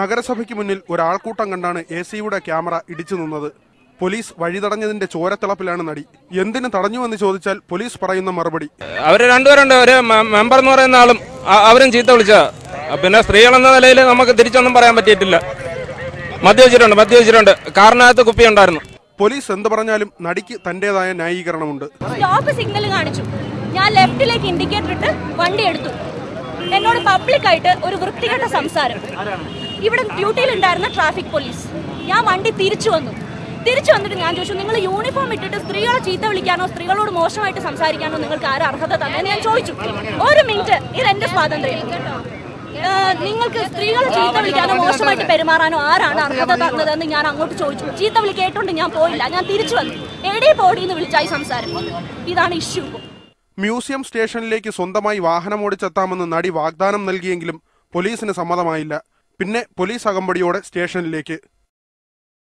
നഗരസഭയ്ക്ക് മുന്നിൽ ഒരാൾക്കൂട്ടം കണ്ടാണ് എ സിയുടെ ക്യാമറ ഇടിച്ചു നിന്നത്. പോലീസ് വഴി വഴിതടഞ്ഞതിന്റെ ചോരത്തിളപ്പിലാണ് നടി. തടഞ്ഞു തടഞ്ഞുവെന്ന് ചോദിച്ചാൽ പോലീസ് പറയുന്ന മറുപടി. അവർ രണ്ടുപേരുണ്ട്. ഒരു മെമ്പർ എന്ന് പറയുന്ന ആളും അവരും ചീത്ത വിളിച്ച പിന്നെ സ്ത്രീകളെന്ന നിലയിൽ നമുക്ക് തിരിച്ചൊന്നും പറയാൻ പറ്റിയിട്ടില്ല. മദ്യവെച്ചിട്ടുണ്ട് മദ്യവെച്ചിട്ടുണ്ട് കാറിനകത്ത് കുപ്പി ഉണ്ടായിരുന്നു പോലീസ് എന്ത് പറഞ്ഞാലും നടിക്ക് തന്റേതായ ന്യായീകരണമുണ്ട്. സ്റ്റോപ്പ് സിഗ്നൽ കാണിച്ചു. ഞാൻ ലെഫ്റ്റിലേക്ക് ഇൻഡിക്കേറ്റർ ഇട്ട് വണ്ടി എടുത്തു. എന്നോട് പബ്ലിക് ആയിട്ട് ഒരു വൃത്തികെട്ട സംസാരം. ഇവിടെ ഡ്യൂട്ടിയിൽ ഉണ്ടായിരുന്ന ട്രാഫിക് പോലീസ് ഞാൻ വണ്ടി തിരിച്ചു വന്നു. തിരിച്ചു വന്നിട്ട് ഞാൻ ചോദിച്ചു നിങ്ങൾ യൂണിഫോം ഇട്ടിട്ട് സ്ത്രീകളെ ചീത്ത വിളിക്കാനോ സ്ത്രീകളോട് മോശമായിട്ട് സംസാരിക്കാനോ നിങ്ങൾക്ക് ആരും അർഹത തന്നെ ഞാൻ ചോദിച്ചു. ഒരു മിനിറ്റ് ഇത് എന്റെ സ്വാതന്ത്ര്യം. നിങ്ങൾക്ക് സ്ത്രീകളെ ചീത്ത വിളിക്കാനോ മോശമായിട്ട് പെരുമാറാനോ ആരാണ് അർഹത തന്നതെന്ന് ഞാൻ അങ്ങോട്ട് ചോദിച്ചു. ചീത്ത വിളി കേട്ടോണ്ട് ഞാൻ പോയില്ല. ഞാൻ തിരിച്ചു വന്നു. എടേ പോടിന്ന് വിളിച്ചായി സംസാരം. ഇതാണ് ഇഷ്യൂ. മ്യൂസിയം സ്റ്റേഷനിലേക്ക് സ്വന്തമായി വാഹനം വാഹനമോടിച്ചെത്താമെന്ന് നടി വാഗ്ദാനം നൽകിയെങ്കിലും പോലീസിന് സമ്മതമായില്ല. പിന്നെ പോലീസ് അകമ്പടിയോടെ സ്റ്റേഷനിലേക്ക്